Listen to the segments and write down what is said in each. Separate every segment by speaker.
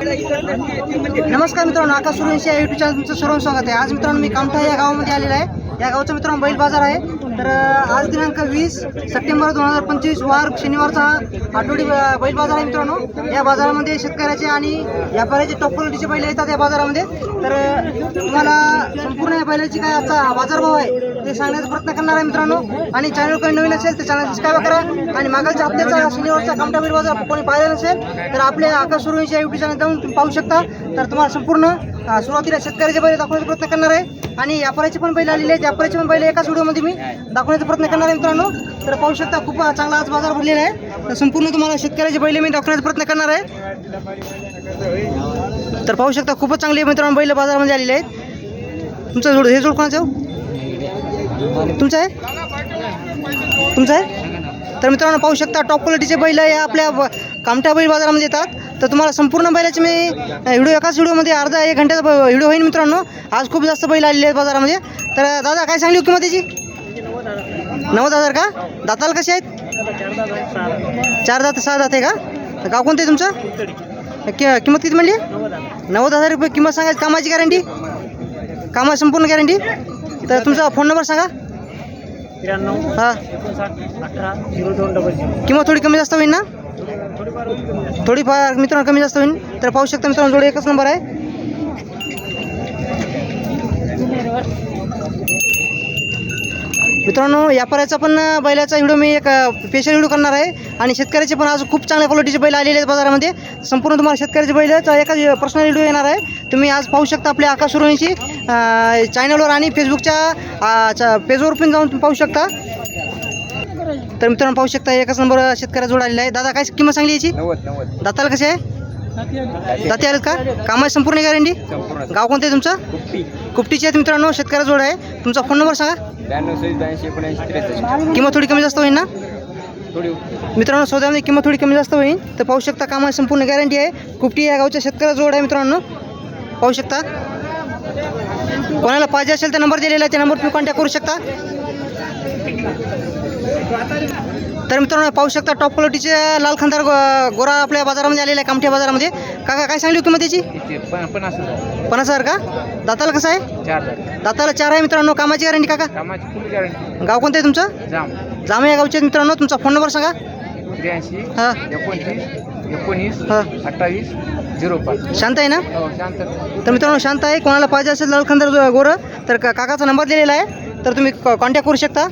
Speaker 1: नमस्कार मित्रांनो आकाश सुरेश या युट्यूब चॅनल तुमचं सर्व स्वागत आहे. आज मित्रांनो मी कामठा या गावामध्ये आलेला आहे. या गावचा मित्रांनो बैल बाजार आहे. तर आज दिनांक वीस सप्टेंबर दोन हजार पंचवीस वार शनिवारचा हा आठवडी बैल बाजार आहे मित्रांनो. या बाजारामध्ये शेतकऱ्याचे आणि व्यापाऱ्याचे टॉप क्वालिटीचे बैल येतात या बाजारामध्ये. तर तुम्हाला संपूर्ण या बैलाची काय आजचा बाजारभाव आहे? ते सांगण्याचा प्रयत्न करणार आहे मित्रांनो. आणि चॅनल काही नवीन असेल तर चॅनल सबस्क्राईब करा. आणि मागलच्या हप्त्याचा शनिवारचा कामटा बिरवा जर कोणी पाहिला नसेल तर आपल्या आकाश सुरवंशी युट्यूब चॅनल जाऊन तुम्ही पाहू शकता. तर तुम्हाला संपूर्ण सुरुवातीला शेतकऱ्याचे बैल दाखवण्याचा प्रयत्न करणार आहे. आणि व्यापाऱ्याचे पण बैल आलेले आहेत. व्यापाऱ्याचे पण बैल एकाच व्हिडिओमध्ये मी दाखवण्याचा प्रयत्न करणार आहे मित्रांनो. तर पाहू शकता खूप चांगला आज बाजार भरलेला आहे. तर संपूर्ण तुम्हाला शेतकऱ्याचे बैल मी दाखवण्याचा प्रयत्न करणार आहे. तर पाहू शकता खूपच चांगले मित्रांनो बैल बाजारामध्ये आलेले आहेत. तुमचं जोड हे जोड कोणाचं तुमचं आहे? तुमचं आहे? तर मित्रांनो पाहू शकता टॉप क्वालिटीचे बैल या आपल्या ब- कामठा बैल बाजारामध्ये येतात. तर तुम्हाला संपूर्ण बैलाचे मी व्हिडिओ एकाच व्हिडिओमध्ये अर्धा एक घंट्याचा व्हिडिओ होईल मित्रांनो. आज खूप जास्त बैल आलेले आहेत बाजारामध्ये. तर दादा काय सांगली किंमत त्याची नव्वद हजार का? दाताला कसे आहेत? चार दात सहा दात आहे का? तर गाव कोणतं आहे तुमचं? कि- किंमत किती म्हणली? नव्वद हजार रुपये किंमत सांगायची. कामाची गॅरंटी कामाची संपूर्ण गॅरंटी तर तुमचा फोन नंबर सांगा.
Speaker 2: त्र्याण्णव
Speaker 1: हां.
Speaker 2: झिरो दोन डबल
Speaker 1: किंमत थोडी कमी जास्त होईल ना? थोडीफार मित्रांनो कमी जास्त होईल. तर पाहू शकता मित्रांनो जोडे एकच नंबर आहे. मित्रांनो व्यापाऱ्याचा पण बैलाचा व्हिडिओ मी एक स्पेशल व्हिडिओ करणार आहे. आणि शेतकऱ्याचे पण आज खूप चांगल्या क्वालिटीचे बैल आलेले आहेत बाजारामध्ये. संपूर्ण तुम्हाला शेतकऱ्याचे बैलाचा एकाच पर्सनल व्हिडिओ येणार आहे. तुम्ही आज पाहू शकता आपल्या आकाश सुरवंशी चॅनलवर आणि फेसबुकच्या पेजवर पण जाऊन तुम्ही पाहू शकता. तर मित्रांनो पाहू शकता एकच नंबर शेतकऱ्या जोड आलेला आहे. दादा काय किंमत सांगली याची? दाताला कसे आहे? दाते आलेत का? कामाची संपूर्ण गॅरंटी गाव कोणतं आहे तुमचं? कुपटीचे आहेत मित्रांनो शेतकऱ्या जोड आहे. तुमचा फोन नंबर सांगा.
Speaker 2: ब्याण्णव सव्वीस ब्याऐंशी एकोणऐंशी त्रेसष्ट.
Speaker 1: किंमत थोडी कमी जास्त होईल ना? मित्रांनो सौद्यामध्ये किंमत थोडी कमी जास्त होईल. तर पाहू शकता कामाची संपूर्ण गॅरंटी आहे. कुपटी या गावच्या शेतकऱ्या जोड आहे मित्रांनो. पाहू शकता. कोणाला पाहिजे असेल तर नंबर दिलेला आहे. त्या नंबर तुम्ही कॉन्टॅक्ट करू शकता. तर मित्रांनो पाहू शकता टॉप क्वालिटीचे लाल खानदार गो- गोरा आपल्या बाजारामध्ये आलेला आहे कामठ्या बाजारामध्ये. काका काय सांगली हो किंमत त्याची
Speaker 2: पन्नास हजार.
Speaker 1: पन्नास हजार का? दाताला कसं आहे?
Speaker 2: चार
Speaker 1: दाताला चार आहे मित्रांनो कामाची गॅरंटी काका?
Speaker 2: कामाची
Speaker 1: गाव कोणतं आहे तुमचं?
Speaker 2: जाम
Speaker 1: जामे या गावचे मित्रांनो तुमचा फोन नंबर सांगा.
Speaker 2: त्र्याऐंशी
Speaker 1: हां.
Speaker 2: एकोणतीस एकोणीस
Speaker 1: हां.
Speaker 2: अठ्ठावीस झिरो पाच.
Speaker 1: शांत आहे ना?
Speaker 2: हो शांत
Speaker 1: तर मित्रांनो शांत आहे कोणाला पाहिजे असेल लाल खानदार जो- गोरं तर काकाचा नंबर दिलेला आहे. तर तुम्ही कॉन्टॅक्ट करू शकता.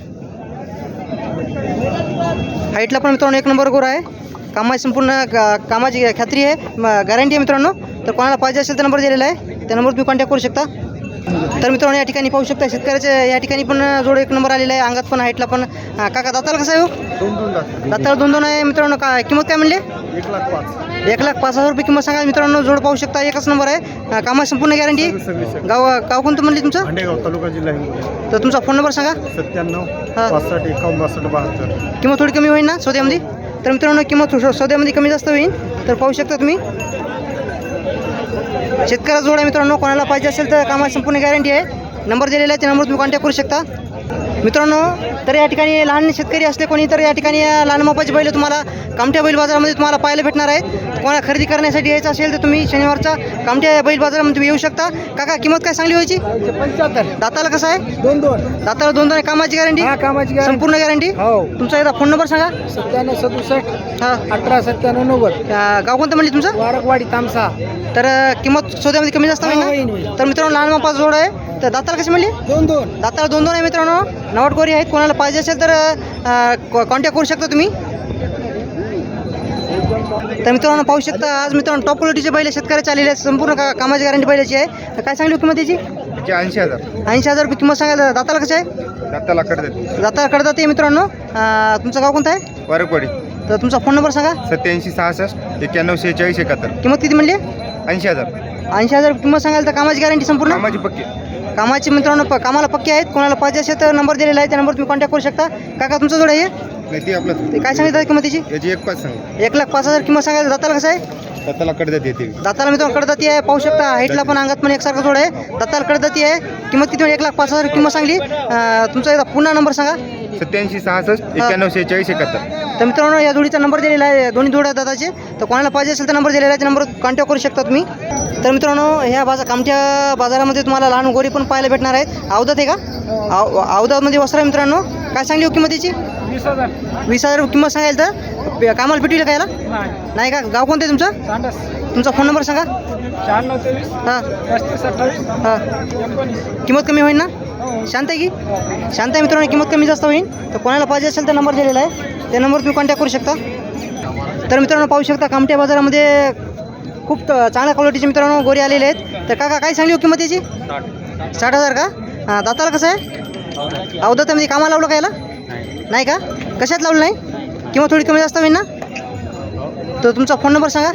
Speaker 1: हाईटला पण मित्रांनो एक नंबर गोर आहे. कामाची संपूर्ण का- कामाची खात्री आहे. गॅरंटी आहे मित्रांनो. तर कोणाला पाहिजे असेल तर नंबर दिलेला आहे. त्या नंबर तुम्ही कॉन्टॅक्ट करू शकता. तर मित्रांनो या ठिकाणी पाहू शकता शेतकऱ्याच्या या ठिकाणी पण जोड एक नंबर आलेला आहे अंगात पण हाईटला पण. काका दाताला कसं आहे हो?
Speaker 2: दोन दोन लाख
Speaker 1: दाताला दोन दोन आहे मित्रांनो का किंमत काय म्हणले?
Speaker 2: एक लाख पाच
Speaker 1: एक लाख पाच हजार रुपये किंमत सांगा मित्रांनो जोड पाहू शकता एकच नंबर आहे. कामाची संपूर्ण गॅरंटी गाव गाव कोणतं म्हणले तुमचं?
Speaker 2: तालुका जिल्हा
Speaker 1: तर तुमचा फोन नंबर सांगा.
Speaker 2: सत्त्याण्णव. पासष्ट एकावन्न बासष्ट बहात्तर.
Speaker 1: किंमत थोडी कमी होईल ना सौद्यामध्ये? तर मित्रांनो किंमत सौद्यामध्ये कमी जास्त होईल. तर पाहू शकता तुम्ही. शेतकऱ्या जोड्या मित्रांनो कोणाला पाहिजे असेल तर कामाची संपूर्ण गॅरंटी आहे. नंबर दिलेला आहे त्या नंबर तुम्ही कॉन्टॅक्ट करू शकता. मित्रांनो तर या ठिकाणी लहान शेतकरी असले कोणी तर या ठिकाणी लहान मापाचे बैल तुम्हाला कामठ्या बैल बाजारामध्ये तुम्हाला पाहायला भेटणार आहेत. कोणाला खरेदी करण्यासाठी यायचं असेल तर तुम्ही शनिवारच्या कामठ्या बैल बाजारामध्ये तुम्ही येऊ शकता. काका किंमत काय सांगली व्हायची
Speaker 2: पंच्याहत्तर.
Speaker 1: दाताला कसं आहे?
Speaker 2: दोन दोन.
Speaker 1: दाताला दोन दोन कामाची गॅरंटी?
Speaker 2: कामाची
Speaker 1: संपूर्ण गॅरंटी?
Speaker 2: हो.
Speaker 1: तुमचा एकदा फोन नंबर सांगा.
Speaker 2: सत्त्याण्णव सदुसष्ट.
Speaker 1: हां.
Speaker 2: अठरा सत्त्याण्णव नव्वद.
Speaker 1: गाव कोणतं म्हणले तुमचं?
Speaker 2: वारकवाडी तामसा.
Speaker 1: तर किंमत सौद्यामध्ये कमी जास्त
Speaker 2: हा.
Speaker 1: तर मित्रांनो लहान मापा जोड आहे. तर दाताला कशी म्हणली?
Speaker 2: दोन दोन
Speaker 1: दाताला दोन दोन आहे मित्रांनो. नवट गोरी आहेत. कोणाला पाहिजे असेल तर कॉन्टॅक्ट करू शकता तुम्ही. तर मित्रांनो पाहू शकता आज मित्रांनो टॉप क्वालिटीचे बैल शेतकऱ्याचे आलेले आहेत. संपूर्ण का कामाची गॅरंटी बैलाची आहे. तर काय सांगली किंमत त्याची
Speaker 2: ऐंशी हजार.
Speaker 1: ऐंशी हजार रुपये. किंमत सांगायला दाताला कसं आहे?
Speaker 2: दाताला कडतात
Speaker 1: दाताला कडतात ते मित्रांनो. तुमचं गाव कोणतं आहे?
Speaker 2: वारकवाडी.
Speaker 1: तर तुमचा फोन नंबर सांगा.
Speaker 2: सत्याऐंशी सहासष्ट एक्क्याण्णव शेहेचाळीस एकाहत्तर.
Speaker 1: किंमत किती म्हणली?
Speaker 2: ऐंशी हजार.
Speaker 1: ऐंशी हजार किंमत सांगायला तर कामाची गॅरंटी संपूर्ण?
Speaker 2: कामाची पक्की.
Speaker 1: कामाचे मित्रांनो प- कामाला पक्के आहेत. कोणाला पाहिजे असेल तर नंबर दिलेला आहे त्या नंबर तुम्ही कॉन्टॅक्ट करू शकता. काका तुमचं जोड आहे हे?
Speaker 2: नाही ती आपलं
Speaker 1: ते काय सांगितलं किंमतीची?
Speaker 2: याची एक पाच सांग.
Speaker 1: एक लाख पाच हजार किंमत सांगायला दाताला कसं आहे?
Speaker 2: दाताला कडद्यात येते.
Speaker 1: दाताला मित्रांनो कडदाती आहे. पाहू शकता हाईटला पण अंगात पण एकसारखं जोड आहे. दाताला कडदाती आहे. किंमत किती एक लाख पाच हजार किंमत सांगली. अं, तुमचा एकदा पुन्हा नंबर सांगा.
Speaker 2: सत्याऐंशी सहासष्ट एक्क्याण्णव शेहेचाळीस एकाहत्तर.
Speaker 1: तर मित्रांनो या जोडीचा नंबर दिलेला आहे दोन्ही जोड आहेत दादाचे. तर कोणाला पाहिजे असेल तर नंबर दिलेला आहे त्या नंबर कॉन्टॅक्ट करू शकता तुम्ही. तर मित्रांनो ह्या बाजार कामठ्या बाजारामध्ये तुम्हाला लहान गोरी पण पाहायला भेटणार आहेत. अवधात आहे का? आव अवधातमध्ये वस्त्र आहे मित्रांनो. काय सांगली हो किंमत त्याची
Speaker 3: वीस हजार.
Speaker 1: वीस हजार रुपये किंमत सांगायला तर? कामाला भेटू का याला? नाही. का? गाव कोणतं आहे तुमचं? तुमचा फोन नंबर सांगा. हां. हां. किंमत कमी होईल ना? शांत आहे की? शांत आहे मित्रांनो किंमत कमी जास्त होईल. तर कोणाला पाहिजे असेल तर नंबर दिलेला आहे. त्या नंबरवर तुम्ही कॉन्टॅक्ट करू शकता. तर मित्रांनो पाहू शकता कामठ्या बाजारामध्ये खूप चांगल्या क्वालिटीचे मित्रांनो गोरे आलेले आहेत. तर काका काय सांगली हो किंमत त्याची साठ हजार का? हां दाताला कसं आहे? अवदत्तामध्ये म्हणजे कामाला लावलं का याला? नाही का? कशात लावलं नाही? किंवा थोडी कमी जास्त होईल ना? तर तुमचा फोन नंबर सांगा.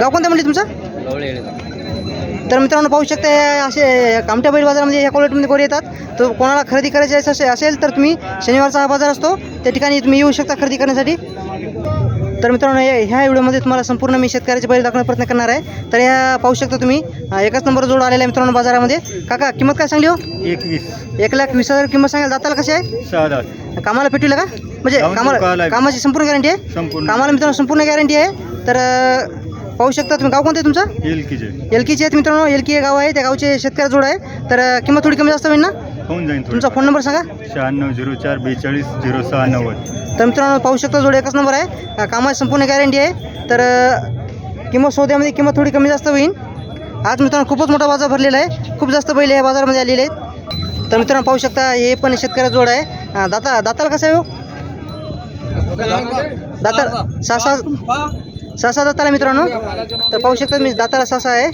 Speaker 1: गाव कोणतं म्हणजे तुमचं? तर मित्रांनो पाहू शकता असे कामठ्या बैल बाजारामध्ये ह्या क्वालिटीमध्ये गोरे येतात. तर कोणाला खरेदी करायची असे- असेल तर तुम्ही शनिवारचा हा बाजार असतो. त्या ठिकाणी तुम्ही येऊ शकता खरेदी करण्यासाठी. तर मित्रांनो हे- ह्या व्हिडिओमध्ये तुम्हाला संपूर्ण मी शेतकऱ्याचे बैल दाखवण्याचा प्रयत्न करणार आहे. तर ह्या पाहू शकता तुम्ही एकच नंबर जोड आलेला आहे मित्रांनो बाजारामध्ये. काका किंमत काय सांगली हो?
Speaker 2: एकवीस.
Speaker 1: एक लाख वीस हजार किंमत सांगाल जाताला कशी आहे?
Speaker 2: सहा
Speaker 1: कामाला पेटविलं का? म्हणजे कामाला कामाची संपूर्ण गॅरंटी आहे?
Speaker 2: संपूर्ण.
Speaker 1: कामाला मित्रांनो संपूर्ण गॅरंटी आहे. तर पाहू शकता तुम्ही गाव कोणतं आहे तुमचं?
Speaker 2: जे.
Speaker 1: एलकीचे आहेत मित्रांनो एलकी हे गाव आहे त्या गावचे शेतकरी जोड आहे. तर किंमत थोडी कमी जास्त होईल ना?
Speaker 2: होऊन जाईल
Speaker 1: तुमचा फोन नंबर सांगा.
Speaker 2: शहाण्णव झिरो चार बेचाळीस झिरो सहा नव्वद
Speaker 1: तर मित्रांनो पाहू शकता जोड एकच नंबर आहे. कामाची संपूर्ण गॅरंटी आहे. तर अं, किंमत सौद्यामध्ये किंमत थोडी कमी जास्त होईल. आज मित्रांनो खूपच मोठा बाजार भरलेला आहे. खूप जास्त बैल या बाजारामध्ये आलेले आहेत. तर मित्रांनो पाहू शकता हे पण शेतकऱ्या जोड आहे. अं, दाता दाताला कसं आहे हो? दाता सहा सहा सहा सहा दाताला मित्रांनो. तर पाहू शकता मी दाताला सहा सहा आहे.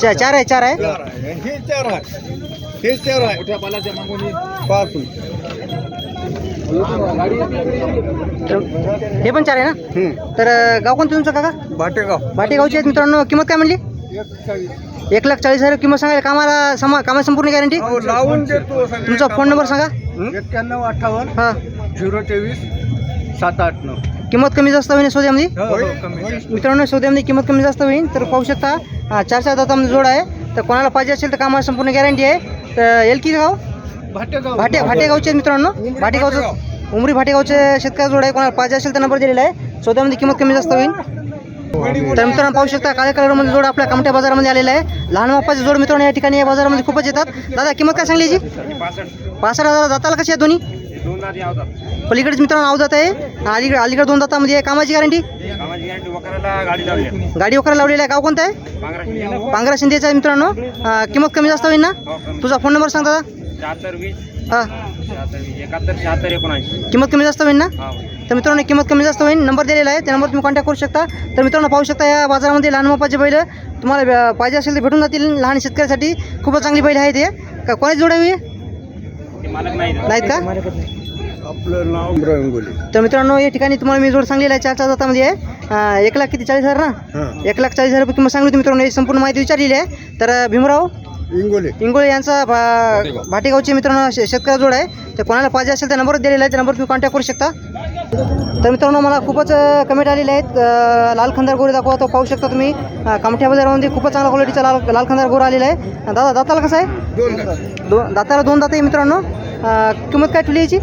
Speaker 1: चा- चार आहे चार आहे? तर हे पण चार आहे ना? तर गाव कोणतं तुमचं काका?
Speaker 2: भाटेगाव.
Speaker 1: भाटेगावचे आहेत मित्रांनो. किंमत काय म्हणली? एक लाख चाळीस हजार किंमत सांगायला कामाला समा कामाची संपूर्ण गॅरंटी
Speaker 2: लावून देतो
Speaker 1: तुमचा फोन नंबर सांगा.
Speaker 2: एक्क्याण्णव अठ्ठावन्न
Speaker 1: हां.
Speaker 2: झिरो तेवीस सात आठ नऊ.
Speaker 1: किंमत कमी जास्त होईल सौद्यामध्ये
Speaker 2: कमी
Speaker 1: मित्रांनो सौद्यामध्ये किंमत कमी जास्त होईल तर पाहू शकता हा, चार चार दातामध्ये जोड आहे. तर कोणाला पाहिजे असेल तर कामाला संपूर्ण गॅरंटी आहे. तर येईल की गाव भाटे भाटेगावचे मित्रांनो. भाटेगावचं उमरी भाटेगावचे शेतकरी जोड आहे. कोणाला पाहिजे असेल तर नंबर दिलेला आहे. सौद्यामध्ये किंमत कमी जास्त होईल तर मित्रांनो पाहू शकता काळ्या कलरमध्ये जोड आपल्या कामठ्या बाजारामध्ये आलेला आहे. लहान मापाचे जोड मित्रांनो या ठिकाणी या बाजारामध्ये खूपच येतात. दादा किंमत काय सांगली याची? पासष्ट हजार. दाताला कशी आहे दोन्ही? पलीकडेच मित्रांनो अवदात आहे. अलीकडे अलीकडे दोन दातामध्ये आहे कामाची गॅरंटी गाडी वगैरे लावलेली आहे. गाव कोणतं आहे? पांगरा शिंदेचा आहे मित्रांनो. अं, किंमत कमी जास्त होईल ना? तुझा फोन नंबर सांग दादा.
Speaker 3: शहात्तर वीस.
Speaker 1: हां.
Speaker 3: शहात्तर वीस. एकाहत्तर शहात्तर एकोणऐंशी.
Speaker 1: किंमत कमी जास्त होईल ना?
Speaker 3: हा.
Speaker 1: तर मित्रांनो किंमत कमी जास्त होईल. नंबर दिलेला आहे. त्या नंबर तुम्ही कॉन्टॅक्ट करू शकता. तर मित्रांनो पाहू शकता या बाजारामध्ये लहान मापाचे बैल. तुम्हाला अं, पाहिजे असेल तर भेटून जातील लहान शेतकऱ्यासाठी. खूपच चांगली बैल आहे ते. का कोणाची जोड आहे ही? नाहीत. का?
Speaker 2: आपलं नाव रंगोली
Speaker 1: तर मित्रांनो या ठिकाणी तुम्हाला मी जोड सांगलेला आहे चार चार जातामध्ये आहे. अं, एक लाख किती? चाळीस हजार ना?
Speaker 2: हां.
Speaker 1: एक लाख चाळीस हजार रुपये किंमत सांगली होती मित्रांनो याची संपूर्ण माहिती विचारलेली आहे. तर भीमराव
Speaker 2: इंगोले
Speaker 1: इंगोळे यांचा भा- भाटेगावचे मित्रांनो शेतकरी जोड आहे. तर कोणाला पाहिजे असेल तर नंबर दिलेला आहे त्या नंबर तुम्ही कॉन्टॅक्ट करू शकता. तर मित्रांनो मला खूपच कमेंट आलेले आहेत. लाल खंदार गोरे दाखवा तो पाहू शकता तुम्ही. कामठ्या बाजारामध्ये खूपच चांगल्या क्वालिटीचा लाल लाल खंदार गोरा आलेला आहे. दादा दाताला कसं आहे?
Speaker 2: दोन
Speaker 1: दोन दाताला दोन दात आहे मित्रांनो. अं, किंमत काय ठेवली याची?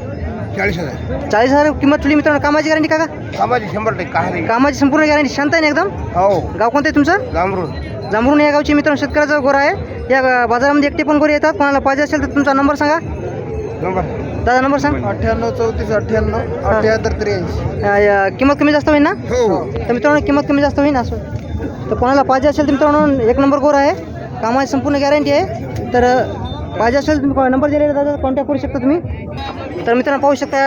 Speaker 2: चाळीस हजार.
Speaker 1: चाळीस हजार किंमत ठेवली मित्रांनो. कामाची गॅरंटी का
Speaker 2: कामाची शंभर टक्के
Speaker 1: कामाची संपूर्ण गॅरंटी. शांत आहे ना एकदम?
Speaker 2: हो.
Speaker 1: गाव कोणतं आहे तुमचं?
Speaker 2: जांभरून
Speaker 1: जांभरून या गावचे मित्रांनो शेतकऱ्याचा गोरा आहे. या गा- बाजारामध्ये एकटे पण गोरे येतात. कोणाला पाहिजे असेल तर तुमचा नंबर सांगा.
Speaker 2: नंबर.
Speaker 1: दादा नंबर सांग.
Speaker 2: अठ्ठ्याण्णव चौतीस अठ्ठ्याण्णव अठ्ठ्याहत्तर त्र्याऐंशी
Speaker 1: अ, या किंमत कमी जास्त होईल ना?
Speaker 2: हो.
Speaker 1: तर मित्रांनो किंमत कमी जास्त होईल असं. तर कोणाला पाहिजे असेल तर मित्रांनो एक नंबर गोर आहे. कामाची संपूर्ण गॅरंटी आहे. तर अ, पाहिजे असेल तुम्ही नंबर दिलेला दादा. कॉन्टॅक्ट करू शकता तुम्ही. तर मित्रांनो पाहू शकता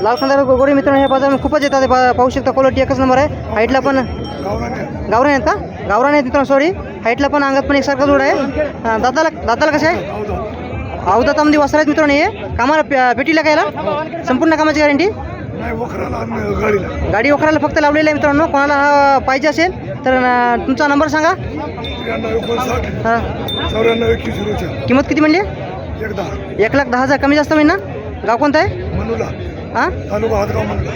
Speaker 1: लाल खंदार गोरे मित्रांनो ह्या बाजारामध्ये खूपच येतात. हे पाहू शकता क्वालिटी एकच नंबर आहे. हाईटला पण गावरान आहेत का? गावरान आहेत मित्रांनो सॉरी हाईटला पण अंगात पण एकसारखा जोड आहे. अ, दाताला दाताला कसं आहे? अवदातामध्ये वस्त्र आहेत मित्रांनो हे. कामाला पेटीला कायला? संपूर्ण कामाची गॅरंटी गाडी वखराला फक्त लावलेलं आहे मित्रांनो. कोणाला हा पाहिजे असेल तर तुमचा नंबर सांगा. हा.
Speaker 4: चौऱ्याण्णव एकवीस
Speaker 1: किंमत किती म्हणली?
Speaker 4: एकदा
Speaker 1: एक लाख दहा हजार कमी जास्त होईल ना? गाव कोणतं आहे?
Speaker 4: मनूला.
Speaker 1: हां?
Speaker 4: तालुका हातगाव म्हणला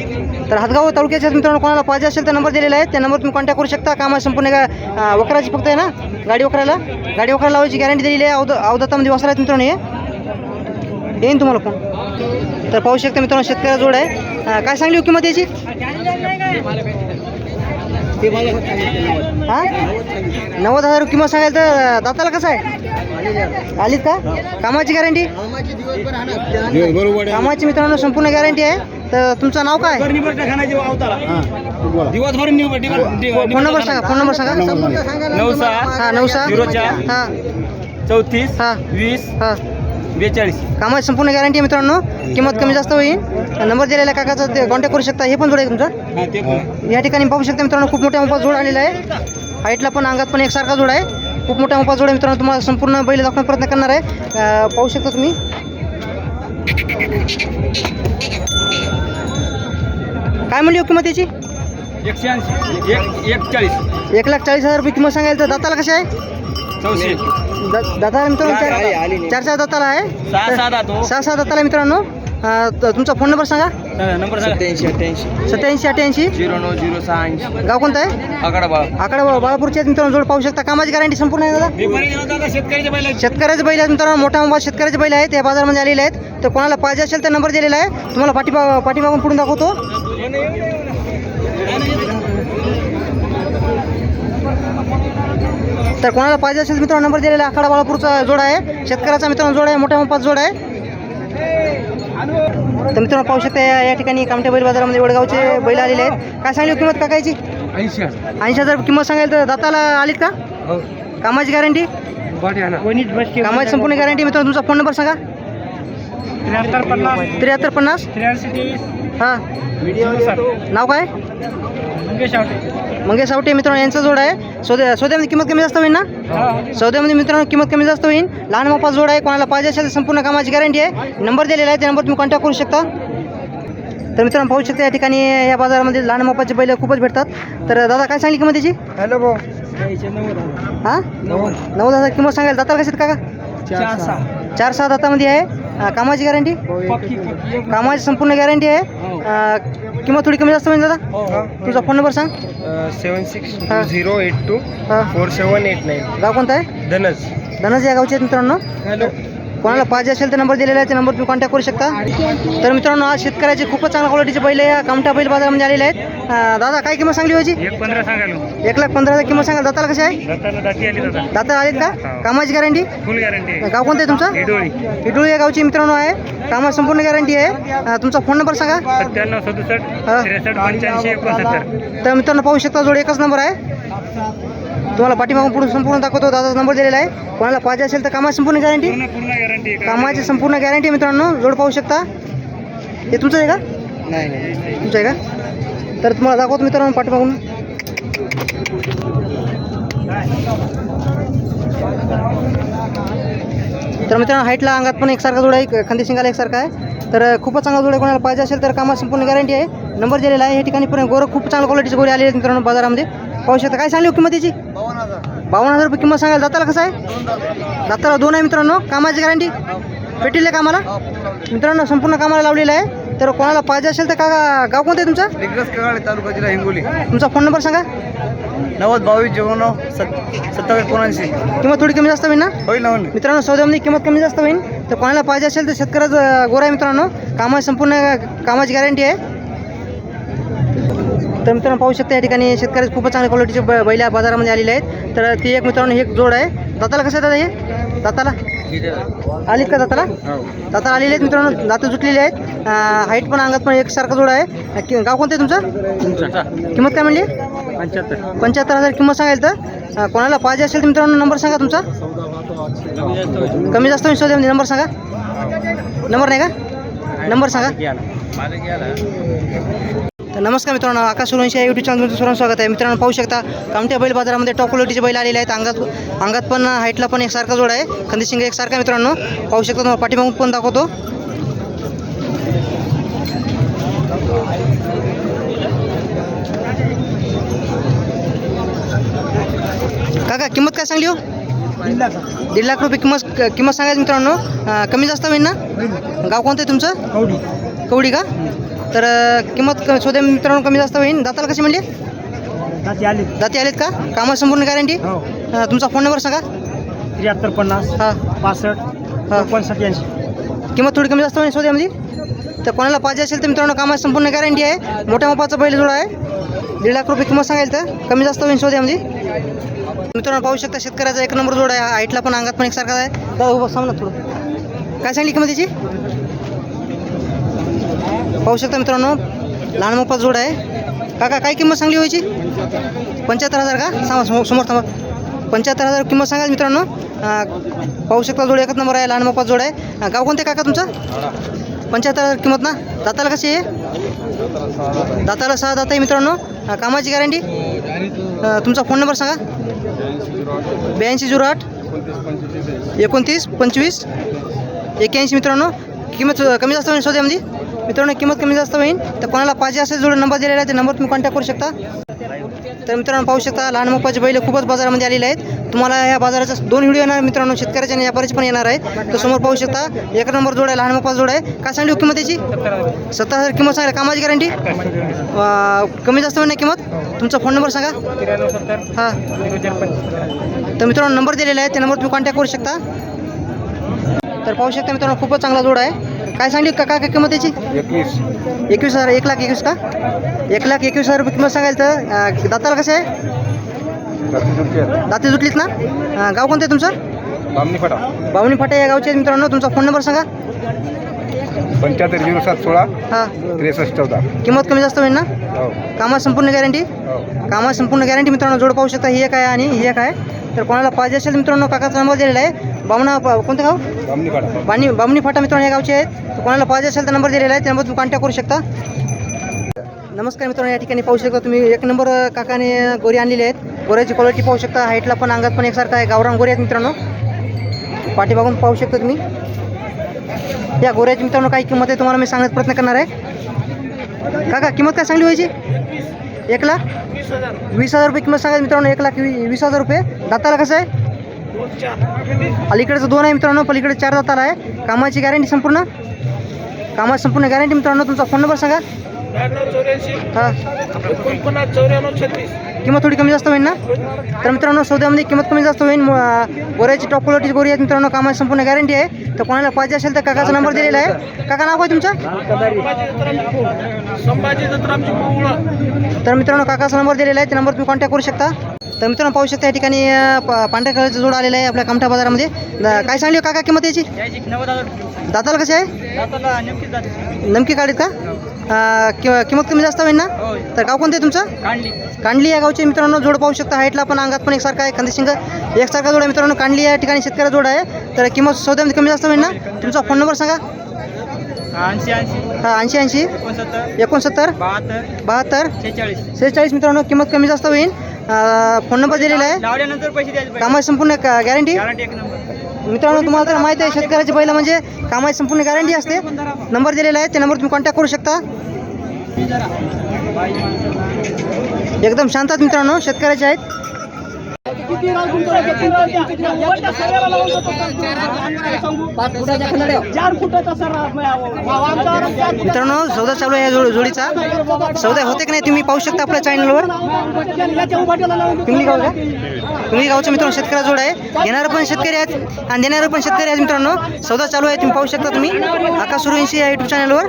Speaker 1: तर हातगाव तालुक्याच्या मित्रांनो कोणाला पाहिजे असेल तर नंबर दिलेला आहे. त्या नंबरवर तुम्ही कॉन्टॅक्ट करू शकता. कामा संपूर्ण गा- वखराची फक्त आहे ना? गाडी वखराला. गाडी वखराला लावायची गॅरंटी दिलेली आहे. अवध अवधतामध्ये वसरा आहेत मित्रांनो हे. येईन तुम्हाला फोन तर पाहू शकता मित्रांनो शेतकऱ्या जोड आहे. अं, काय सांगली हो किंमत याची? हां? नव्वद हजार किंमत सांगायला तर दाताला कसं आहे? आलीत का? कामाची गॅरंटी कामाची मित्रांनो संपूर्ण गॅरंटी आहे. तर तुमचं नाव काय?
Speaker 3: दिवसभर
Speaker 1: फोन नंबर सांगा फोन नंबर सांगा.
Speaker 3: नऊ सहा
Speaker 1: हा नऊ सहा.
Speaker 3: झिरो चार.
Speaker 1: हा.
Speaker 3: चौतीस
Speaker 1: हा.
Speaker 3: वीस
Speaker 1: हा.
Speaker 3: बेचाळीस.
Speaker 1: कामाची संपूर्ण गॅरंटी आहे मित्रांनो. किंमत कमी जास्त होईल. नंबर दिलेला काकाचा ते कॉन्टॅक्ट करू शकता. हे पण जोड आहे तुमचा?
Speaker 3: हा
Speaker 1: या ठिकाणी पाहू शकता मित्रांनो खूप मोठ्या मोठा जोड आलेला आहे. हाईटला पण अंगात पण एकसारखा जोड आहे. खूप मोठ्या मोठा जोड आहे मित्रांनो तुम्हाला संपूर्ण बैल दाखवण्याचा प्रयत्न करणार आहे. पाहू शकता तुम्ही. काय म्हणली हो किंमत याची?
Speaker 3: एकशे ऐंशी एक
Speaker 1: लाख चाळीस हजार रुपये किंमत सांगायला तर दाताला कशी आहे?
Speaker 3: चौशे.
Speaker 1: दाताला मित्रांनो चार चार दाताला आहे.
Speaker 3: सहा सहा
Speaker 1: सहा दाताला मित्रांनो. तुमचा फोन नंबर सांगा.
Speaker 3: नंबर सत्याऐंशी अठ्ठ्याऐंशी.
Speaker 1: सत्याऐंशी अठ्ठ्याऐंशी.
Speaker 3: झिरो नऊ झिरो सहा ऐंशी.
Speaker 1: गाव कोणतं आहे?
Speaker 3: आकडा बाळा
Speaker 1: आकडे बाळापूरचे आहेत मित्रांनो जोड पाहू शकता. कामाची गॅरंटी संपूर्ण आहे दादा? शेतकऱ्याचे बैल आहेत. मित्रांनो मोठा मोठा शेतकऱ्याचे बैल आहेत. या बाजारमध्ये आलेले आहेत. तर कोणाला पाहिजे असेल तर नंबर दिलेला आहे. तुम्हाला पाठीमा पाठीमागून पुढून दाखवतो. तर कोणाला पाहिजे असेल तर मित्रांनो नंबर दिलेला आखाडा बाळापूरचा जोड आहे. शेतकऱ्याचा मित्रांनो जोड आहे. मोठ्या मोठा जोड आहे. तर मित्रांनो पाहू शकता या या ठिकाणी कामठे बैल बाजारामध्ये वडगावचे बैल आलेले आहेत. काय सांगली हो किंमत काकायची
Speaker 3: ऐंशी
Speaker 1: ऐंशी हजार किंमत सांगायला तर दाताला आलीत का? कामाची गॅरंटी? कामाची संपूर्ण गॅरंटी. मित्रांनो तुमचा फोन नंबर सांगा.
Speaker 3: त्र्याहत्तर पन्नास.
Speaker 1: त्र्याहत्तर पन्नास? हां. नाव काय?
Speaker 3: मंगेश आवटे.
Speaker 1: मंगेश सावटे मित्रांनो यांचा जोड आहे. सौद्या सौद्यामध्ये किंमत कमी जास्त होईल ना? सौद्यामध्ये मित्रांनो किंमत कमी जास्त होईल. लहान मोठा जोड आहे कोणाला पाहिजे असेल तर संपूर्ण कामाची गॅरंटी आहे. नंबर दिलेला आहे त्या नंबर तुम्ही कॉन्टॅक्ट करू शकता. तर मित्रांनो पाहू शकता या ठिकाणी या बाजारामध्ये लहान मोपाचे बैल खूपच भेटतात. तर दादा काय सांगली किंमत त्याची
Speaker 2: हॅलो भाऊ.
Speaker 1: हां? नव्वद. हजार किंमत सांगायला दाताला कशी आहेत काका? चार सहा. दातामध्ये आहे. कामाची गॅरंटी कामाची संपूर्ण गॅरंटी आहे. अं, किंमत थोडी कमी जास्त होईल दादा? तुझा फोन नंबर सांग.
Speaker 2: सेवन सिक्स
Speaker 1: हा.
Speaker 2: झिरो एट टू
Speaker 1: हां.
Speaker 2: फोर सेवन एट नाईन
Speaker 1: गाव कोणतं आहे?
Speaker 2: धनज.
Speaker 1: धनज या गावचे मित्रांनो.
Speaker 2: हॅलो.
Speaker 1: कोणाला पाहिजे असेल तर नंबर दिलेला आहे त्या नंबर तुम्ही कॉन्टॅक्ट करू शकता. तर मित्रांनो आज शेतकऱ्याचे खूपच चांगल्या क्वालिटीचे बैल या कामठा बैल बाजारामध्ये आलेले आहेत. अं, दादा काय किंमत सांगली होती
Speaker 3: एक पंधरा सांगायलो
Speaker 1: एक लाख पंधरा हजार किंमत सांगा दाताला कशी आहे?
Speaker 3: दाताला दाती आली दादा.
Speaker 1: दाता आलेत का? कामाची गॅरंटी
Speaker 3: फुल गॅरंटी
Speaker 1: गाव कोणतं आहे तुमचं?
Speaker 3: इडोळी
Speaker 1: इडूळ या गावची मित्रांनो आहे. कामाची संपूर्ण गॅरंटी आहे. अं, तुमचा फोन नंबर सांगा.
Speaker 3: सत्त्याण्णव सदुसष्ट
Speaker 1: हा.
Speaker 3: त्रेसष्ट पंच्याऐंशी एकोणसत्तर.
Speaker 1: तर मित्रांनो पाहू शकता जोड एकच नंबर आहे. तुम्हाला पाठीमागून पुढे संपूर्ण दाखवतो. दादाचा नंबर दिलेला आहे. कोणाला पाहिजे असेल तर कामाची संपूर्ण गॅरंटी
Speaker 3: पूर्ण पूर्ण गॅरंटी
Speaker 1: कामाची संपूर्ण गॅरंटी मित्रांनो. जोड पाहू शकता. हे तुमचं आहे का?
Speaker 2: नाही नाही.
Speaker 1: तुमचं आहे का? तर तुम्हाला दाखवतो मित्रांनो पाठीमागून. तर मित्रांनो हाईटला अंगात पण एकसारखा जोड आहे. खांदी शिंगाला एकसारखा आहे. तर खूपच चांगला जोड आहे. कोणाला पाहिजे असेल तर कामात संपूर्ण गॅरंटी आहे. नंबर दिलेला आहे. या ठिकाणी पण गोरं खूप चांगल्या क्वालिटीचे गोळे आलेले आहेत मित्रांनो बाजारामध्ये. पाहू शकता. काय सांगली हो किंमत याची बावन्न हजार रुपये किंमत सांगायला दाताला कसं आहे दाताला दोन आहे मित्रांनो. कामाची गॅरंटी पेटील आहे कामाला मित्रांनो संपूर्ण कामाला लावलेलं आहे. तर कोणाला पाहिजे असेल तर का गाव कोणतं आहे तुमचं?
Speaker 2: तालुका जिल्हा हिंगोली.
Speaker 1: तुमचा फोन नंबर सांगा.
Speaker 2: नव्वद बावीस जेवण सत सत्तावीस एकोणऐंशी
Speaker 1: किंमत थोडी कमी जास्त होईल ना?
Speaker 2: होईल ना
Speaker 1: मित्रांनो सौद्यामध्ये किंमत कमी जास्त होईल. तर कोणाला पाहिजे असेल तर शेतकऱ्याचं गोरा आहे मित्रांनो. कामाची संपूर्ण कामाची गॅरंटी आहे. तर मित्रांनो पाहू शकता या ठिकाणी शेतकरी खूपच चांगल्या क्वालिटीचे ब बाजारामध्ये आलेले आहेत. तर ती एक मित्रांनो एक जोड आहे. दाताला कसं आहे दादा हे? दाताला? आलीत का दाताला? दाताला आलेले आहेत मित्रांनो दातं जुटलेले आहेत. हाईट पण अंगात पण एकसारखा जोड आहे. गाव कोणतं आहे तुमचं? किंमत काय म्हणली?
Speaker 3: पंच्याहत्तर
Speaker 1: पंच्याहत्तर हजार किंमत सांगाल तर? कोणाला पाहिजे असेल तर मित्रांनो नंबर सांगा तुमचा. कमी जास्त विश्वास म्हणजे नंबर सांगा. नंबर नाही का? नंबर सांगा. तर नमस्कार मित्रांनो आकाश सुरवंशी या युट्यूब चॅनलमध्ये सर्वांचं स्वागत आहे. मित्रांनो पाहू शकता कामठ्या बैल बाजारामध्ये टॉप क्वालिटीचे बैल आलेले आहेत. अंगात अंगात पण हाईटला पण एकसारखा जोड आहे. कंदीशिंग एकसारखा मित्रांनो. पाहू शकता तुम्हाला पाठीमागून पण दाखवतो. काका किंमत काय सांगली हो? दीड लाख रुपये किंमत किंमत सांगायची मित्रांनो. कमी जास्त होईल ना. गाव कोणतं आहे तुमचं? कवडी. कवडी का? तर किंमत क- शोधे मित्रांनो कमी जास्त होईल दाताला कशी म्हणली? दाती आलेत. का? कामात संपूर्ण गॅरंटी तुमचा फोन नंबर सांगा.
Speaker 2: त्र्याहत्तर पन्नास
Speaker 1: हां.
Speaker 2: पासष्ट
Speaker 1: हां.
Speaker 2: एकोण सत्याऐंशी
Speaker 1: किंमत थोडी कमी जास्त होईल शोध्यामध्ये तर कोणाला पाहिजे असेल तर मित्रांनो कामात संपूर्ण गॅरंटी आहे. मोठ्या मापाचा बैल जोडा आहे. दीड लाख रुपये किंमत सांगायला तर कमी जास्त होईल शोध्यामध्ये मित्रांनो पाहू शकता शेतकऱ्याचा एक नंबर जोड आहे. हाईटला पण अंगात पण एकसारखा आहे. उभं सांग ना थोडं. काय सांगली किंमत त्याची पाहू शकता मित्रांनो लहान मोपाचा जोड आहे. काका काय किंमत सांगली हो व्हायची पंच्याहत्तर हजार का? सांगा समोर समोर थांबा. पंच्याहत्तर हजार किंमत सांगाल मित्रांनो? पाहू शकता जोड एकच नंबर आहे लहान मोपाचा जोड आहे. गाव कोणते काका तुमचं? पंच्याहत्तर हजार किंमत ना? दाताला कशी आहे? दाताला सहा दाता आहे मित्रांनो. कामाची गॅरंटी? तुमचा फोन नंबर सांगा. ब्याऐंशी झिरो आठ. एकोणतीस पंचवीस. एक्याऐंशी मित्रांनो. किंमत कमी जास्त होईल शोध्यामध्ये म्हणजे? मित्रांनो किंमत कमी जास्त होईल. तर कोणाला पाहिजे असेल जोडून नंबर दिलेला आहे ते नंबर तुम्ही कॉन्टॅक्ट करू शकता. तर मित्रांनो पाहू शकता लहान मोपाचे बैल खूपच बाजारामध्ये आलेले आहेत. तुम्हाला या बाजाराचा दोन व्हिडिओ येणार मित्रांनो शेतकऱ्याच्या आणि व्यापारीचे पण येणार आहेत. तर समोर पाहू शकता एक नंबर जोड आहे लहान मोपाचा जोड आहे. काय सांगली किंमत त्याची सत्तर हजार किंमत सांगा कामाची गॅरंटी कमी जास्त होईल ना किंमत? तुमचा फोन नंबर सांगा. हां. तर मित्रांनो नंबर दिलेला आहे त्या नंबर तुम्ही कॉन्टॅक्ट करू शकता. तर पाहू शकता मित्रांनो खूपच चांगला जोड आहे. काय सांगली का काय किंमत त्याची
Speaker 4: एकवीस.
Speaker 1: एकवीस हजार एक लाख एकवीस का? एक लाख एकवीस हजार रुपये किंमत सांगायला तर दाताला कसं आहे? दाती जुटलीत ना? गाव कोणतं आहे तुमचं?
Speaker 4: बामणी फाटा.
Speaker 1: बावणी फाटे या गावचे आहेत मित्रांनो तुमचा फोन नंबर सांगा.
Speaker 4: पंच्याहत्तर झिरो सात सोळा
Speaker 1: हां.
Speaker 4: त्रेसष्ट चौदा.
Speaker 1: किंमत कमी जास्त होईल ना?
Speaker 4: हो.
Speaker 1: कामात संपूर्ण गॅरंटी
Speaker 4: हो.
Speaker 1: कामात संपूर्ण गॅरंटी मित्रांनो जोड पाहू शकता ही एक आहे आणि ही एक आहे. तर कोणाला पाहिजे असेल तर मित्रांनो काकाचा नंबर दिलेला आहे. बावणा कोणतं गाव?
Speaker 4: बामणी
Speaker 1: बामणी फाटा मित्रांनो या गावचे आहेत. कोणाला पाहिजे असेल तर नंबर दिलेला आहे त्या नंबर तुम्ही कॉन्टॅक्ट करू शकता. नमस्कार मित्रांनो या ठिकाणी पाहू शकता तुम्ही एक नंबर काकाने गोरी आणलेली आहेत. गोऱ्याची क्वालिटी पाहू शकता. हाईटला पण अंगात पण एकसारखं आहे. गावरान गोरी आहेत मित्रांनो. पाठीमागून पाहू शकता तुम्ही. या गोऱ्याची मित्रांनो काही किंमत आहे तुम्हाला मी सांगण्याचा प्रयत्न करणार आहे. काका किंमत काय सांगली व्हायची एक लाख? वीस हजार. रुपये किंमत सांगायची मित्रांनो एक लाख वीस हजार रुपये. दाताला कसं आहे? अलीकडचं दोन आहे मित्रांनो पलीकडे चार दाताला आहे. कामाची गॅरंटी संपूर्ण? कामाची संपूर्ण गॅरंटी मित्रांनो तुमचा फोन नंबर सांगा. हां. किंमत थोडी कमी जास्त होईल ना? तर मित्रांनो सौद्यामध्ये किंमत कमी जास्त होईल गोऱ्याची टॉप क्वालिटी गोरी आहेत मित्रांनो कामाची संपूर्ण गॅरंटी आहे. तर कोणाला पाहिजे असेल तर काकाचा नंबर दिलेला आहे. काका नाव काय तुमचं? तर मित्रांनो काकाचा नंबर दिलेला आहे. त्या नंबर तुम्ही कॉन्टॅक्ट करू शकता. तर मित्रांनो पाहू शकता या ठिकाणी पांढऱ्या कलरचा जोड आलेला आहे आपल्या कामठा बाजारामध्ये. काय सांगली हो काका? किंमत याची? दाताला कशी आहे? नमकी काढीत का? किंमत कमी जास्त होईल ना? तर गाव कोणतं आहे तुमचं? कांडली. या गावचे मित्रांनो जोड पाहू शकता. हाईटला पण अंगात पण एकसारखा आहे. खांदेशिंग एकसारखा जोड आहे मित्रांनो. कांडली या ठिकाणी शेतकऱ्या जोड आहे. तर किंमत सौद्यामध्ये कमी जास्त होईल ना? तुमचा फोन नंबर सांगा.
Speaker 3: ऐंशी ऐंशी.
Speaker 1: हा ऐंशी ऐंशी.
Speaker 3: एकोणसत्तर. बहात्तर.
Speaker 1: बहात्तर.
Speaker 3: शेहेचाळीस.
Speaker 1: सेहेचाळीस मित्रांनो किंमत कमी जास्त होईल. फोन नंबर दिलेला आहे.
Speaker 3: लावल्यानंतर पैसे द्यायचे
Speaker 1: कामाची संपूर्ण गॅरंटी
Speaker 3: गॅरंटी एक नंबर
Speaker 1: मित्रांनो तुम्हाला तर माहिती आहे शेतकऱ्याची बैल म्हणजे कामाची संपूर्ण गॅरंटी असते. नंबर दिलेला आहे ते नंबर तुम्ही कॉन्टॅक्ट करू शकता. एकदम शांत आहेत मित्रांनो शेतकऱ्याचे आहेत. मित्रांनो सौदा चालू आहे जोड जोडीचा. सौदा होते की नाही तुम्ही पाहू शकता आपल्या चॅनलवर तुम्ही गाव का तुम्ही गावचे मित्रांनो शेतकऱ्या जोड आहे. घेणारे पण शेतकरी आहेत आणि देणारे पण शेतकरी आहेत मित्रांनो. सौदा चालू आहे तुम्ही पाहू शकता तुम्ही. आकाश सुरुंशी या युट्यूब चॅनलवर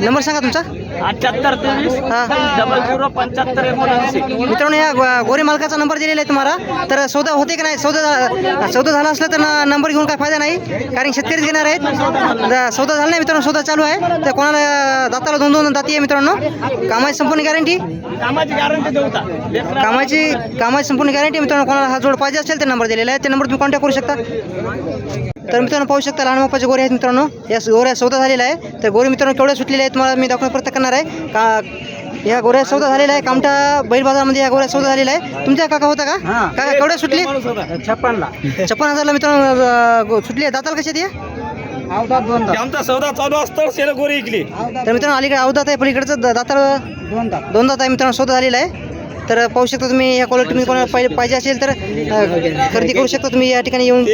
Speaker 1: नंबर सांगा तुमचा.
Speaker 3: अठ्याहत्तर तेवीस
Speaker 1: हा.
Speaker 3: डबल झिरो पंच्याहत्तर एकोणऐंशी.
Speaker 1: मित्रांनो या गोरे मालकाचा नंबर दिलेला आहे तुम्हाला. तर सौदा होते की नाही? सौदा सौदा झाला असला तर नंबर घेऊन काय फायदा नाही कारण शेतकरीच घेणार आहेत. सौदा झाला नाही मित्रांनो सौदा चालू आहे. तर कोणाला दाताला दोन दोन दाती आहे मित्रांनो? कामाची संपूर्ण गॅरंटी
Speaker 3: कामाची गॅरंटी देऊ
Speaker 1: कामाची कामाची संपूर्ण गॅरंटी मित्रांनो कोणाला हा जोड पाहिजे असेल तर नंबर दिलेला आहे. ते नंबर तुम्ही कॉन्टॅक्ट करू शकता. तर मित्रांनो पाहू शकता लहान मापाचे गोरे आहेत मित्रांनो. या गोऱ्या सौदा झालेला आहे. तर गोरे मित्रांनो केवढ्या सुटलेले आहेत तुम्हाला मी दाखवण्याचा प्रयत्न करणार आहे. का या गोऱ्या सौदा झालेला आहे. कामठा बैल बाजारामध्ये या गोऱ्या सौदा झालेला आहे. तुमच्या काका होता का? काका केवढ्या सुटली?
Speaker 3: छप्पनला.
Speaker 1: छप्पन हजारला मित्रांनो सुटली आहे. दाताला कशी आहे ती?
Speaker 3: आमचा सौदा चालू असतो शेर गोरी इकली.
Speaker 1: तर मित्रांनो अलीकडे अवधात आहे. पलीकडचं द- दाताला दोन दात दोन दात आहे मित्रांनो स्वतः झालेला आहे. तर पाहू शकता तुम्ही या क्वालिटीमध्ये कोणाला पाहिजे पाहिजे असेल तर खरेदी करू शकता तुम्ही. या ठिकाणी येऊन